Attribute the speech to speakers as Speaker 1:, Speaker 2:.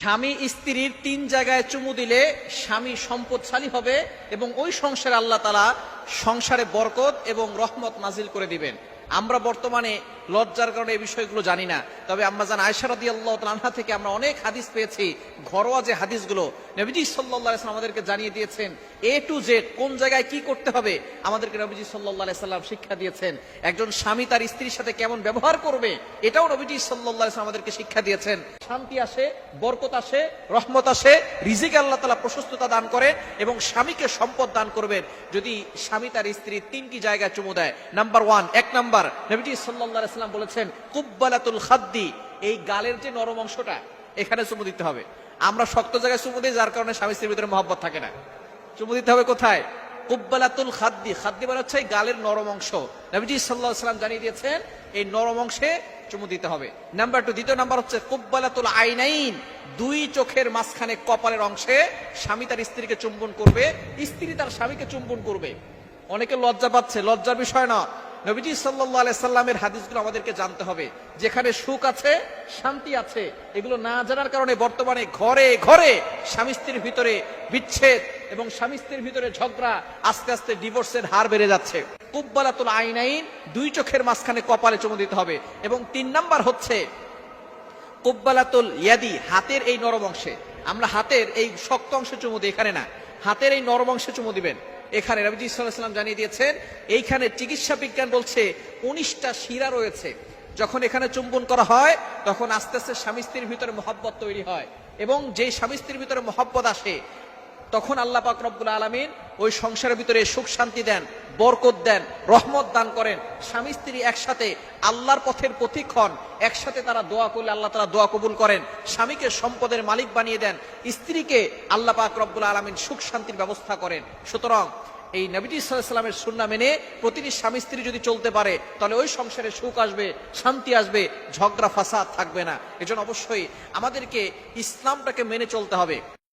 Speaker 1: স্বামী স্ত্রীর তিন জায়গায় চুমু দিলে স্বামী সম্পদশালী হবে এবং ওই সংসারে আল্লাহ তালা সংসারে বরকত এবং রহমত নাজিল করে দিবেন। আমরা বর্তমানে লজ্জার কারণে এই বিষয়গুলো জানি না। তবে আম্মাজান আয়সারদি আল্লাহ তালহা থেকে আমরা অনেক হাদিস পেয়েছি, ঘরোয়া যে হাদিসগুলো। নবীজি সাল্লাহ আমাদেরকে জানিয়ে দিয়েছেন, এ টু জেড কোন জায়গায় কি করতে হবে? আমাদেরকে নবীজি সাল্লাহ সাল্লাম শিক্ষা দিয়েছেন। একজন স্বামী তার স্ত্রীর সাথে কেমন ব্যবহার করবে, এটাও নবীজি সাল্লাহ আমাদেরকে শিক্ষা দিয়েছেন। শান্তি আসে, বরকত আসে, রহমত আসে, রিজিক আল্লাহ তালা প্রশস্ততা দান করে এবং স্বামীকে সম্পদ দান করবেন। যদি স্বামী তার স্ত্রীর তিনটি জায়গায় চুমু দেয়, নাম্বার ওয়ান, এক নাম্বার নবীজি সাল্লাহ সাল্লাম বলেছেন, কুব্বালাতুল খাদ্দি এই গালের যে নরম অংশটা, এখানে চুমু দিতে হবে। আমরা শক্ত জায়গায় চুমু দিই, যার কারণে স্বামী স্ত্রীর ভিতরে মহব্বত থাকে না। চুমু দিতে হবে কোথায়? কুব্বালাতুল খাদ্দি। খাদ্দি মানে হচ্ছে গালের নরম অংশ। নবীজি সাল্লাহ সাল্লাম জানিয়ে দিয়েছেন, এই নরম অংশে চুমু দিতে হবে। নাম্বার টু, দ্বিতীয় নাম্বার হচ্ছে কুব্বালাতুল আইনাইন। দুই চোখের মাঝখানে কপালের অংশে স্বামী তার স্ত্রীকে চুম্বন করবে, স্ত্রী তার স্বামীকে চুম্বন করবে। অনেকে লজ্জা পাচ্ছে, লজ্জার বিষয় না। নবীজি সাল্লাহ সাল্লামের হাদিসগুলো আমাদেরকে জানতে হবে। যেখানে সুখ আছে, শান্তি আছে, এগুলো না জানার কারণে বর্তমানে ঘরে ঘরে স্বামী স্ত্রীর ভিতরে বিচ্ছেদ এবং স্বামী স্ত্রীর ভিতরে ঝগড়া আস্তে আস্তে ডিভোর্সের হার বেড়ে যাচ্ছে। কুব্বালাতুল আইন আইন দুই চোখের মাঝখানে কপালে চমু দিতে হবে। এবং তিন নাম্বার হচ্ছে কুব্বালাতুল ইয়াদি, হাতের এই নরম অংশে। আমরা হাতের এই শক্ত অংশে চুমু দিই, এখানে না। হাতের এই নরম অংশে চুমু দিবেন। এখানে রবিজি ইসলাম জানিয়ে দিয়েছেন, এইখানে চিকিৎসা বিজ্ঞান বলছে উনিশটা শিরা রয়েছে। যখন এখানে চুম্বন করা হয়, তখন আস্তে আস্তে স্বামী স্ত্রীর ভিতরে মহাব্বত তৈরি হয় এবং যে স্বামী স্ত্রীর ভিতরে মহাব্বত আসে তখন আল্লাহ পাক রব্বুল আলমিন ওই সংসারের ভিতরে সুখ শান্তি দেন, বরকত দেন, রহমত দান করেন। স্বামী স্ত্রী একসাথে আল্লাহর পথের হন একসাথে তারা দোয়া করলে আল্লাহ তারা দোয়া কবুল করেন। স্বামীকে সম্পদের মালিক বানিয়ে দেন, স্ত্রীকে আল্লাহ পাক রব্বুল আলমিন সুখ শান্তির ব্যবস্থা করেন। সুতরাং এই নবীজি সাল্লামের সুন্না মেনে প্রতিটি স্বামী স্ত্রী যদি চলতে পারে, তাহলে ওই সংসারে সুখ আসবে, শান্তি আসবে, ঝগড়া, ফাসাদ থাকবে না। এজন্য অবশ্যই আমাদেরকে ইসলামটাকে মেনে চলতে হবে।